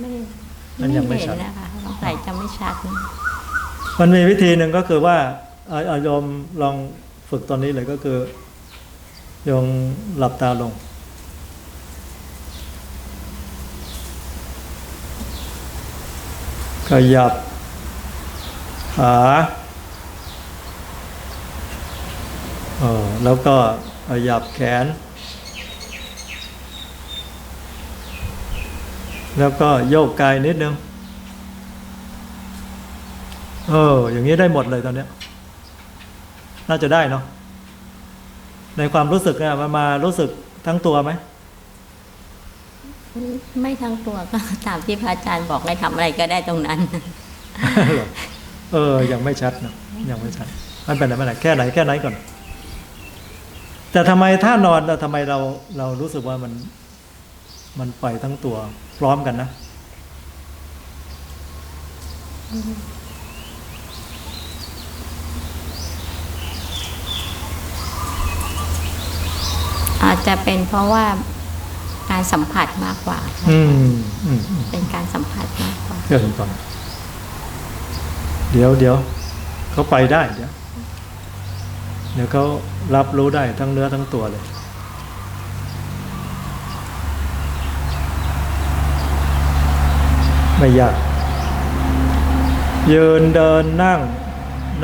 ไม่มันยังไม่ชัด เห็นนะคะสงสัยจะไม่ชัดนะมันมีวิธีหนึ่งก็คือว่าเอาเอาโยมลองฝึกตอนนี้เลยก็คือโยมหลับตาลง ขยับขาเออแล้วก็ขยับแขน แล้วก็โยกกายนิดนึง เออ อย่างนี้ได้หมดเลยตอนเนี้ย น่าจะได้เนาะ ในความรู้สึกเนี่ยมันมารู้สึกทั้งตัวไหม ไม่ทั้งตัวก็ตามที่พระอาจารย์บอกให้ทำอะไรก็ได้ตรงนั้น เออ ยังไม่ชัดเนาะ ยังไม่ชัด มันเป็นอะไรไม่เป็นไรแค่ไหนแค่ไหนก่อน แต่ทำไมถ้านอนเราทำไมเราเรารู้สึกว่ามันมันไปทั้งตัว พร้อมกันนะ อาจจะเป็นเพราะว่าการสัมผัสมากกว่า อืมอืมอืมเป็นการสัมผัสมากกว่าเดี๋ยวก่อนเดี๋ยวเดี๋ยวเขาไปได้เดี๋ยวเดี๋ยวเขารับรู้ได้ทั้งเนื้อทั้งตัวเลย ไม่ยาก ยืนเดินนั่ง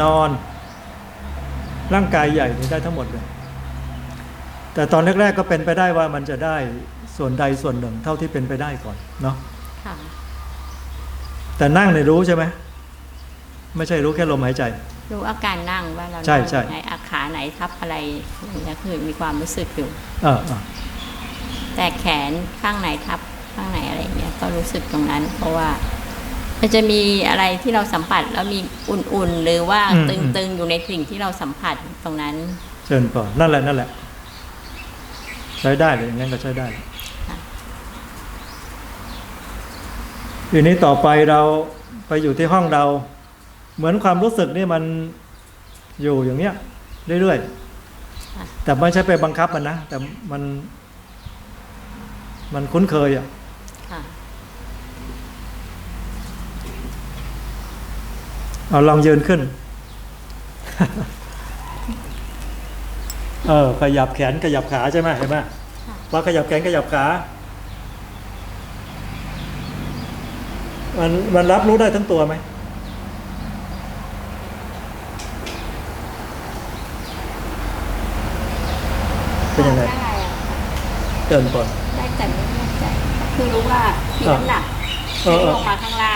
นอน ร่างกายใหญ่นี่ได้ทั้งหมดเลย แต่ตอนแรกๆก็เป็นไปได้ว่ามันจะได้ส่วนใดส่วนหนึ่ง เท่าที่เป็นไปได้ก่อนเนาะค่ะแต่นั่งในยรู้ใช่ไหมไม่ใช่รู้แค่ลมหายใจ รู้อาการนั่งว่าเราใช่ใช่นั่งไหนอาขาไหนทับอะไรอย่างเงี้ยคือมีความรู้สึกอยู่อ่าอ่าแต่แขนข้างไหนทับ ก็รู้สึกตรงนั้น เพราะว่า มันจะมีอะไรที่เราสัมผัสแล้วมีอุ่นๆ หรือว่าตึงๆ อยู่ในสิ่งที่เราสัมผัสตรงนั้น เชิญก่อนนั่นแหละนั่นแหละ ใช้ได้เลยอย่างนั้นก็ใช้ได้ค่ะทีนี้ต่อไปเราไปอยู่ที่ห้องเรา เหมือนความรู้สึกนี่มันอยู่อย่างเนี้ยเรื่อยค่ะๆแต่ไม่ใช่ไปบังคับมันนะแต่มัน มันคุ้นเคยอะค่ะ เอาลองยืนขึ้น เออ ขยับแขนขยับขาใช่ไหมเห็นไหมค่ะพอขยับแขนขยับขา มันมันรับรู้ได้ทั้งตัวไหมเป็นยังไงได้อะเดินก่อนได้แต่ไม่แน่ใจคือรู้ว่ามีน้ำหนักเออเออลงมาข้างล่าง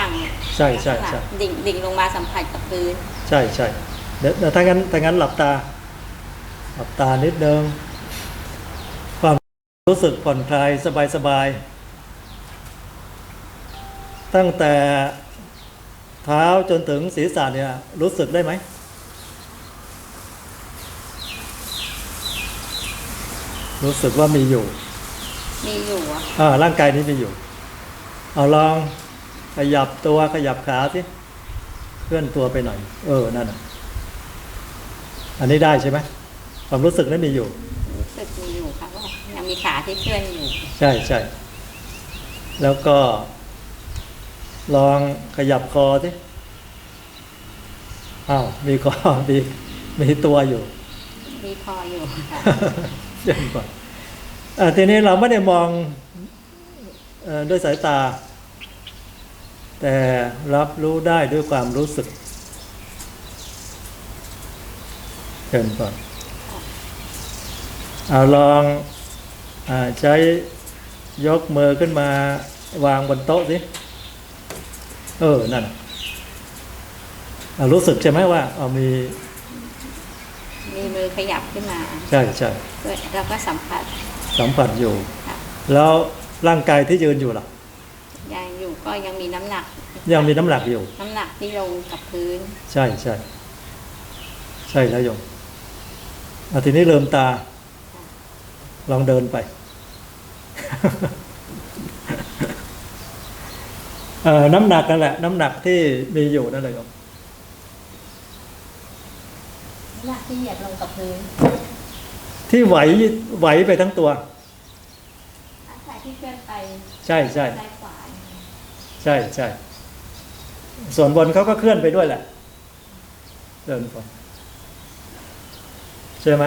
ใช่ใช่ใช่ดิ่งดิ่งลงมาสัมผัสกับพื้น ใช่ใช่เดี๋ยวเดี๋ยวถ้างั้นถ้างั้นหลับตา หลับตานิดนึงความรู้สึกผ่อนคลายสบายสบายตั้งแต่เท้าจนถึงศีรษะเนี่ยรู้สึกได้ไหมรู้สึกว่ามีอยู่ มีอยู่อะอ่าร่างกายนี้มีอยู่ เอาลอง ขยับตัวขยับขาสิเคลื่อนตัวไปหน่อย เออนั่นน่ะ อันนี้ได้ใช่ไหมความรู้สึกนั้นมีอยู่ รู้สึกมีอยู่ค่ะว่ายังมีขาที่เคลื่อนอยู่ ใช่ใช่แล้วก็ ลองขยับคอสิอ้าวมีคอมีมีตัวอยู่ มีคออยู่ค่ะเดี๋ยวก่อนอ่าทีนี้เราไม่ได้มองเออด้วยสายตา แต่รับรู้ได้ด้วยความรู้สึก เชิญก่อนเอาลองอาใช้ยกมือขึ้นมาวางบนโต๊ะสิ เออ นั่นอะรู้สึกใช่ไหมว่าเอามี มีมือขยับขึ้นมา ใช่ใช่ด้วยแล้วก็สัมผัส สัมผัสอยู่ค่ะแล้วร่างกายที่ยืนอยู่ล่ะยังอยู่ ก็ยังมีน้ำหนัก ยังมีน้ำหนักอยู่ น้ำหนักที่ลงกับพื้น ใช่ใช่ใช่แล้วโยมอาทีนี้เริ่มตา ลองเดินไปเอ่อน้ำหนักนั่นแหละ น้ำหนักที่มีอยู่นั่นเลยโยมน้ำหนักที่เหยียดลงกับพื้น ที่ไหวไหวไปทั้งตัวอาศัยที่เคลื่อนไป ใช่ใช่ซ้ายขวา ใช่ใช่ส่วนบนเขาก็เคลื่อนไปด้วยแหละเดินก่อนใช่ไหม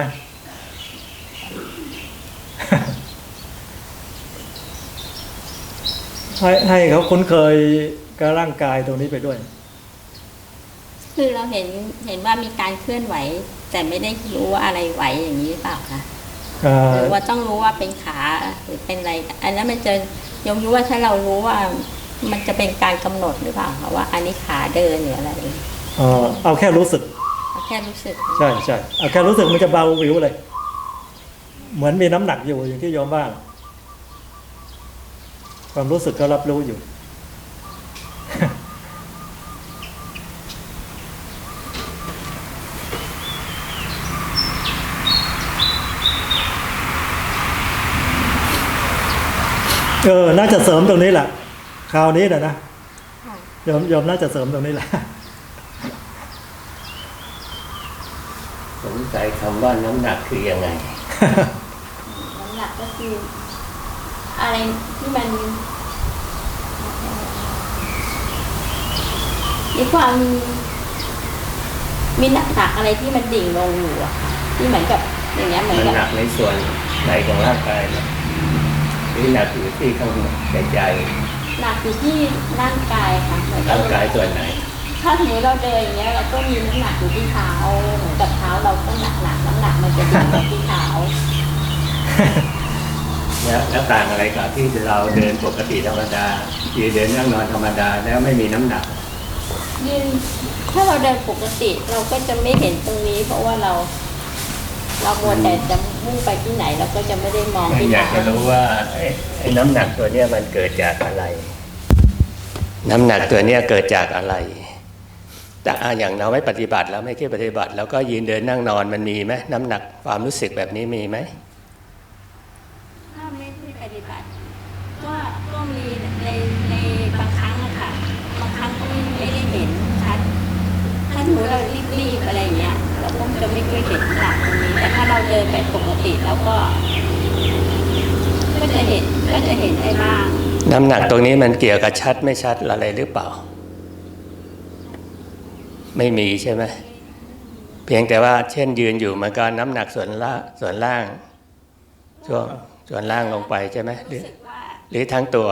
ให้ให้เขาคุ้นเคยกับร่างกายตรงนี้ไปด้วย คือเราเห็นเห็นว่ามีการเคลื่อนไหว แต่ไม่ได้รู้ว่าอะไรไหวอย่างนี้หรือเปล่าคะอ่าหรือว่าต้องรู้ว่าเป็นขาหรือเป็นอะไร อันนั้นมันจะยมรู้ว่าถ้าเรารู้ว่า มันจะเป็นการกำหนดหรือเปล่าคะว่าอันนี้ขาเดินหรืออะไรเอ่อเอาแค่รู้สึก เอาแค่รู้สึก ใช่ใช่เอาแค่รู้สึกมันจะเบาวิวเลย เหมือนมีน้ำหนักอยู่อย่างที่โยมว่าความรู้สึกก็รับรู้อยู่ เออ น่าจะเสริมตรงนี้แหละ คราวนี้นะนะโยมโยมน่าจะเสริมตรงนี้แหละสงสัยคำว่าน้ำหนักคือยังไง น้ำหนักก็คือ อะไรที่มันมีความมีหนักหนักอะไรที่มันดิ่งลงอยู่อะค่ะที่เหมือนกับอย่างเงี้ยเหมือนมันกับหนักในส่วนไหนของร่างกายไหมหรือหนักอยู่ที่ข้างในใจ หนักอยู่ที่ร่างกายค่ะเหมือนกับร่างกายส่วนไหน ถ้าสมมติเราเดินอย่างเงี้ยเราก็มีน้ำหนักอยู่ที่เท้าเหมือนกับเท้าเราก็หนักหนักน้ำหนักมันจะดิ่งลงที่เท้าแล้วแล้วต่างอะไรกับที่เราเดินปกติธรรมดายืนเดินนั่งนอนธรรมดาแล้วไม่มีน้ำหนักยืนถ้าเราเดินปกติเราก็จะไม่เห็นตรงนี้ เพราะว่าเรา เรามัวแต่จะ มุ่งไปที่ไหนเราก็จะไม่ได้มองที่อยากเท้าจะรู้ว่าไอ้ไอ้น้ำหนักตัวเนี้ยมันเกิดจากอะไร น้ำหนักตัวเนี้ยเกิดจากอะไร แต่อะอย่างเราไม่ปฏิบัติแล้วไม่คิดปฏิบัติ แล้วก็ยืนเดินนั่งนอนมันมีไหมน้ำหนักความรู้สึกแบบนี้มีไหมถ้าไม่ได้ปฏิบัติ ก็ก็มีในในบางครั้งอะค่ะบางครั้งก็ไม่ไม่ได้เห็นชัดถ้าสมมติเรารีบๆอะไรอย่างเงี้ยเราก็จะไม่ค่อยเห็นหลัก ดินไปปกติแล้วก็ ก็จะเห็นก็จะเห็นได้บ้าง น้ำหนักตรงนี้มันเกี่ยวกับชัดไม่ชัดอะไรหรือเปล่า ไม่มีใช่ไหมเพียงแต่ว่าเช่นยืนอยู่มันก็น้ำหนักส่วนล่างส่วนล่าง ช่วงส่วนล่างลงไปใช่ไหมหรือรู้สึกว่าหรือทั้งตัว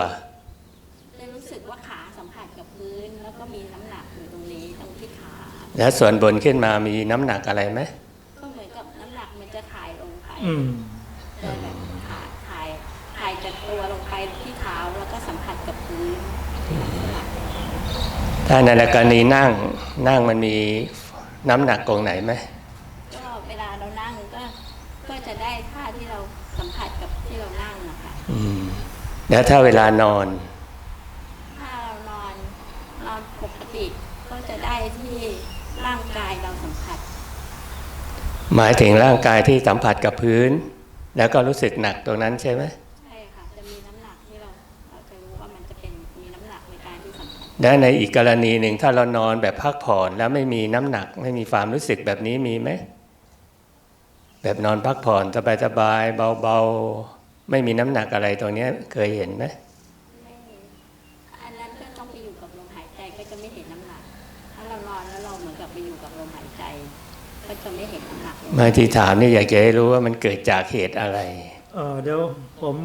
จะรู้สึกว่าขาสัมผัสกับพื้น แล้วก็มีน้ำหนักอยู่ตรงนี้ตรงที่ขา แล้วส่วนบนขึ้นมามีน้ำหนักอะไรไหม อืมเดินแบบถ่ายถ่ายถ่ายจากตัวลงไปที่เท้าแล้วก็สัมผัสกับพื้นถ้าในกรณีนั่งนั่งมันมีน้ำหนักตรงไหนไหมก็เวลาเรานั่งก็ก็จะได้ท่าที่เราสัมผัสกับที่เรานั่งนะคะอืมแล้วถ้าเวลานอน ถ้าเรานอนนอนปกติก็จะได้ที่ร่างกายเราสัมผัส หมายถึงร่างกายที่สัมผัสกับพื้น แล้วก็รู้สึกหนักตรงนั้นใช่ไหมใช่ค่ะจะมีน้ำหนักที่เราเราจะรู้ว่ามันจะเป็นมีน้ำหนักในการที่สัมผัสและในอีกกรณีหนึ่งถ้าเรานอนแบบพักผ่อนแล้วไม่มีน้ำหนัก ไม่มีความรู้สึกแบบนี้มีไหมแบบนอนพักผ่อนสบายๆเบาๆไม่มีน้ำหนักอะไรตรงเนี้ยเคยเห็นไหมไม่ น้ำหนักเลยบางทีถามนี่อยากจะให้รู้ว่ามันเกิดจากเหตุอะไร เออเดี๋ยวผม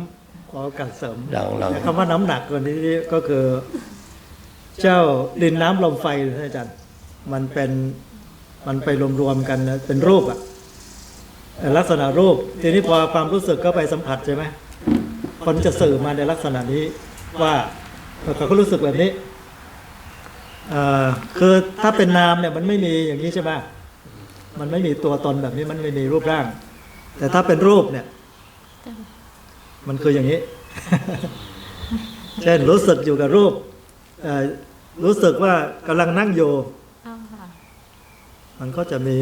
ขอโอกาสเสริมลองลองคำว่าน้ำหนักตัวนี้ก็คือ เจ้าดินน้ำลมไฟนะอาจารย์ มันเป็นมันไปรวมๆกันนะเป็นรูปอะแต่ลักษณะรูป ทีนี้พอความรู้สึกก็ไปสัมผัสใช่ไหมคนจะสื่อมาในลักษณะนี้ว่าเขาก็รู้สึกแบบนี้เอ่อคือถ้าเป็นนามเนี่ยมันไม่มีอย่างนี้ใช่ไหม มันไม่มีตัวตนแบบนี้มันไม่มีรูปร่าง แต่ถ้าเป็นรูปเนี่ย มันคืออย่างนี้ เช่นรู้สึกอยู่กับรูปเอ่อรู้สึกว่ากำลังนั่งอยู่มันก็จะมี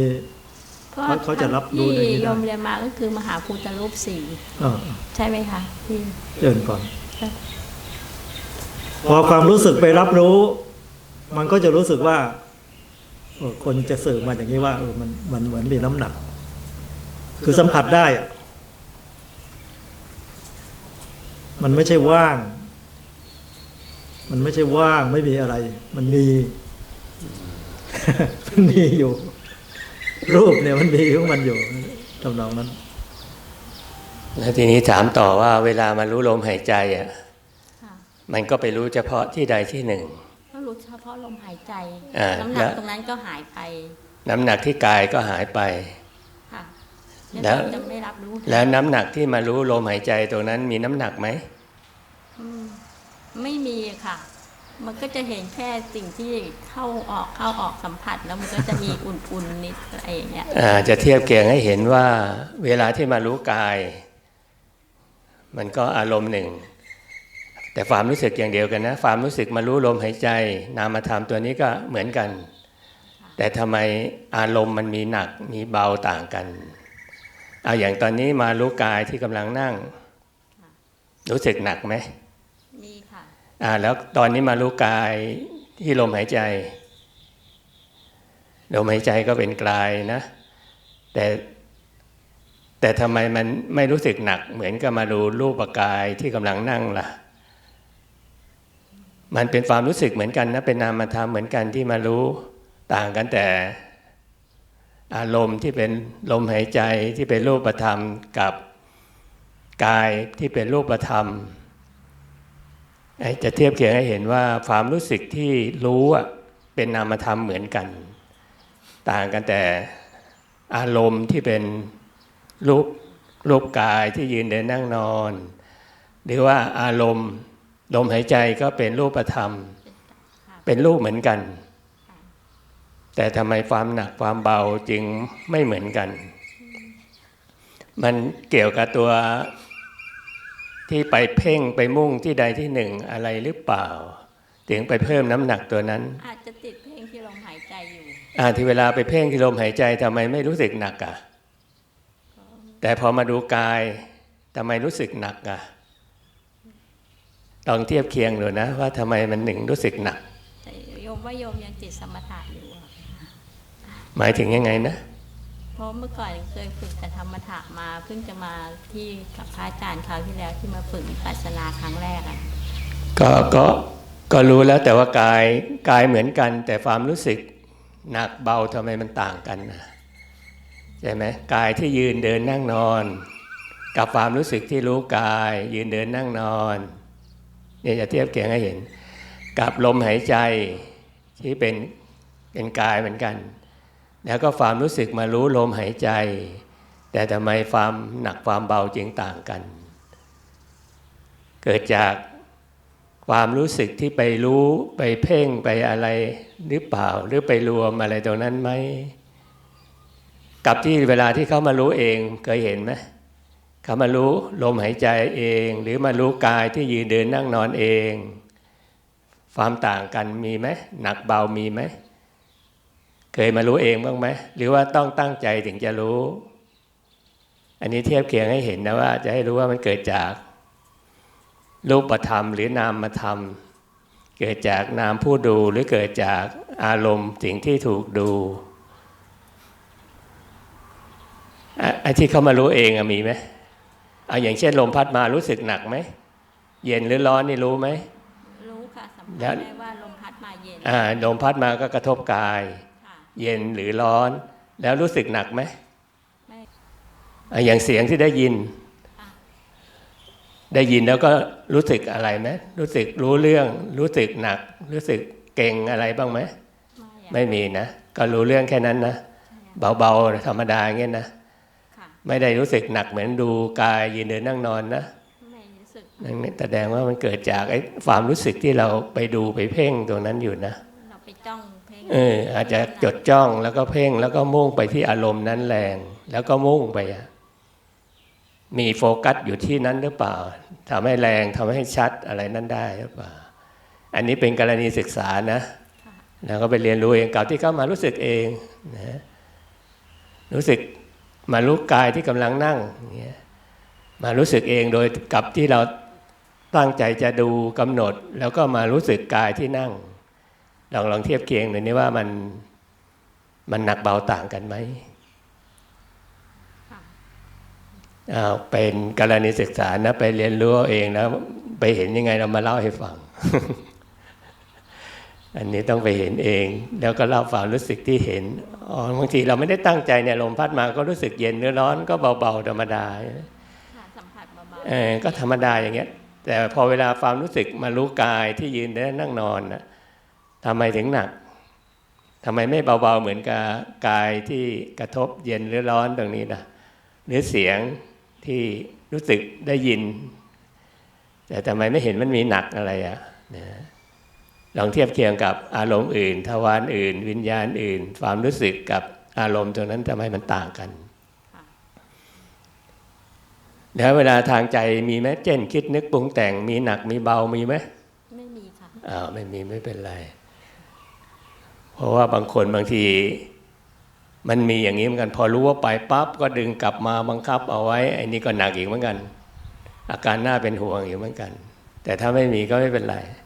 เขาเขาจะรับรู้ในนี้ที่ได้โยมเรียนมาก็คือมหาภูตรูปสี่เออใช่ไหมคะที่เดินก่อนครับพอความรู้สึกไปรับรู้ มันก็จะรู้สึกว่าเออ คนจะสื่อมาอย่างนี้ว่าเออมันมันเหมือนมีน้ำหนัก คือสัมผัสได้อะมันไม่ใช่ว่าง มันไม่ใช่ว่างไม่มีอะไร มันมีมันมีอยู่ รูปเนี่ยมันมีของมันอยู่ทำนองนั้น แล้วทีนี้ถามต่อว่าเวลามารู้ลมหายใจอะค่ะมันก็ไปรู้เฉพาะที่ใดที่หนึ่งก็รู้ เฉพาะลมหายใจ อ่า น้ำหนัแล้กวตรงนั้นก็หายไปน้ำหนักที่กายก็หายไป ค่ะแล้วเราจะไม่รับรู้แล้วน้ำหนักที่มารู้ลมหายใจตรงนั้นมีน้ำหนักไหมอืมไม่มีค่ะ มันก็จะเห็นแค่สิ่งที่เข้าออกเข้าออกสัมผัสแล้วมันก็จะมีอุ่นๆนิดอะไรอย่างเงี้ย อ่าจะเทียบเคียงให้เห็นว่า เวลาที่มารู้กาย มันก็อารมณ์หนึ่ง แต่ความรู้สึกอย่างเดียวกันนะความรู้สึกมารู้ลมหายใจ นามธรรมตัวนี้ก็เหมือนกัน แต่ทำไมอารมณ์มันมีหนักมีเบาต่างกันเอาอย่างตอนนี้มารู้กายที่กำลังนั่ง รู้สึกหนักไหมมีค่ะอ่าแล้วตอนนี้มารู้กายที่ลมหายใจลมหายใจก็เป็นกลายนะ แต่แต่ทำไมมันไม่รู้สึกหนัก เหมือนกับมาดูรูปกายที่กำลังนั่งล่ะ มันเป็นความรู้สึกเหมือนกันนะเป็นนามธรรมเหมือนกันที่มารู้ต่างกันแต่อารมณ์ที่เป็นลมหายใจที่เป็นรูปธรรมกับกายที่เป็นรูปธรรมจะเทียบเคียงให้เห็นว่าความรู้สึกที่รู้เป็นนามธรรมเหมือนกัน ต่างกันแต่อารมณ์ที่เป็นรูปรูปกายที่ยืนเดินนั่งนอน หรือว่าอารมณ์ ลมหายใจก็เป็นรูปธรรม เป็นรูปเหมือนกัน แต่ทำไมความหนักความเบาจึงไม่เหมือนกัน มันเกี่ยวกับตัวที่ไปเพ่งไปมุ่งที่ใดที่หนึ่งอะไรหรือเปล่า ถึงไปเพิ่มน้ำหนักตัวนั้น อาจจะติดเพลงที่ลมหายใจอยู่อ่าที่เวลาไปเพ่งที่ลมหายใจทำไมไม่รู้สึกหนักอะแต่พอมาดูกายทำไมรู้สึกหนักอะ ลองเทียบเคียงดูนะ ว่าทำไมมันหนึ่งรู้สึกหนักแต่โยมว่าโยมยังติดสมถะอยู่อะหมายถึงยังไงนะเพราะเมื่อก่อนเคยฝึกแต่ธรรมถะมาเพิ่งจะมาที่กับพระอาจารย์คราวที่แล้วที่มาฝึกวิปัสสนาครั้งแรกอะก็ก็ก็รู้แล้วแต่ว่ากายกายเหมือนกัน แต่ความรู้สึกหนักเบาทำไมมันต่างกันนะใช่ไหมกายที่ยืนเดินนั่งนอน กับความรู้สึกที่รู้กาย ยืนเดินนั่งนอน เนี่ยจะเทียบเคียงให้เห็น กับลมหายใจที่เป็นเป็นกายเหมือนกัน แล้วก็ความรู้สึกมารู้ลมหายใจ แต่ทำไมความหนักความเบาจึงต่างกัน เกิดจากความรู้สึกที่ไปรู้ไปเพ่งไปอะไรหรือเปล่า หรือไปรวมอะไรตรงนั้นไหมกับที่เวลาที่เขามารู้เองเคยเห็นไหม เขามารู้ลมหายใจเอง หรือมารู้กายที่ยืนเดินนั่งนอนเอง ความต่างกันมีไหมหนักเบามีไหมเคยมารู้เองบ้างไหมหรือว่าต้องตั้งใจถึงจะรู้ อันนี้เทียบเคียงให้เห็นนะว่า จะให้รู้ว่ามันเกิดจาก รูปธรรม หรือนามธรรม เกิดจากนามผู้ดูหรือเกิดจากอารมณ์สิ่งที่ถูกดูไอ้ที่เขามารู้เองอมีไหม เอาอย่างเช่นลมพัดมารู้สึกหนักไหม เย็นหรือร้อนนี่รู้ไหม รู้ค่ะสัมแล้ผัสวได้ว่าลมพัดมาเย็น อ่า ลมพัดมาก็กระทบกายค่ะเย็นหรือร้อน แล้วรู้สึกหนักไหมไม่อะอย่างเสียงที่ได้ยินอะได้ยินแล้วก็รู้สึกอะไรไหมรู้สึกรู้เรื่อง รู้สึกหนัก รู้สึกเก่งอะไรบ้างไหม ไม่อะไม่มีนะ ก็รู้เรื่องแค่นั้นนะ เบาๆธรรมดาอย่างเงี้ยนะค่ะ ไม่ได้รู้สึกหนักเหมือนดูกายยืนเดินนั่งนอนนะไม่รู้สึกนั่นแสดงว่ามันเกิดจากไอ้ความรู้สึกที่เราไปดูไปเพ่งตรงนั้นอยู่นะเราไปจ้องเพ่งเอออาจจะจดจ้องแล้วก็เพ่งแล้วก็มุ่งไปที่อารมณ์นั้นแรง แล้วก็มุ่งไปอะมีโฟกัสอยู่ที่นั้นหรือเปล่าทำให้แรงทำให้ชัดอะไรนั้นได้หรือเปล่า อันนี้เป็นกรณีศึกษานะแล้วก็ไปเรียนรู้เองกับที่เข้ามารู้สึกเองนะรู้สึก มารู้กายที่กำลังนั่งเงี้ยมารู้สึกเองโดยกับที่เราตั้งใจจะดูกำหนด แล้วก็มารู้สึกกายที่นั่ง ลองลองเทียบเคียงหน่อยนี่ว่ามันมันหนักเบาต่างกันไหมอ้าวเป็นกรณีศึกษานะไปเรียนรู้เอาเองแล้ว ไปเห็นยังไงเรามาเล่าให้ฟัง อันนี้ต้องไปเห็นเอง แล้วก็เล่าความรู้สึกที่เห็นอ๋อบางทีเราไม่ได้ตั้งใจเนี่ยลมพัดมาก็รู้สึกเย็นหรือร้อนก็เบาๆธรรมดาค่ะสัมผัสเบาเออก็ธรรมดาอย่างเงี้ย แต่พอเวลาความรู้สึกมารู้กายที่ยืนเดินนั่งนอนนะทำไมถึงหนักทำไมไม่เบาๆเหมือนกับกายที่กระทบเย็นหรือร้อนตรงนี้นะหรือเสียงที่รู้สึกได้ยิน แต่ทำไมไม่เห็นมันมีหนักอะไรอะ่ะนะ ลองเทียบเคียงกับอารมณ์อื่น ทวารอื่น วิญญาณอื่น ความรู้สึกกับอารมณ์ตรงนั้นทำไมมันต่างกันแล้วเวลาทางใจมีไหมเช่นคิดนึกปรุงแต่งมีหนักมีเบามีไหมๆไม่มีค่ะอ้าวไม่มีไม่เป็นไร เพราะว่าบางคนบางที มันมีอย่างนี้เหมือนกัน พอรู้ว่าไปปั๊บก็ดึงกลับมาบังคับเอาไว้ไอ้นี่ก็หนักอีกเหมือนกัน อาการน่าเป็นห่วงอยู่เหมือนกัน แต่ถ้าไม่มีก็ไม่เป็นไรค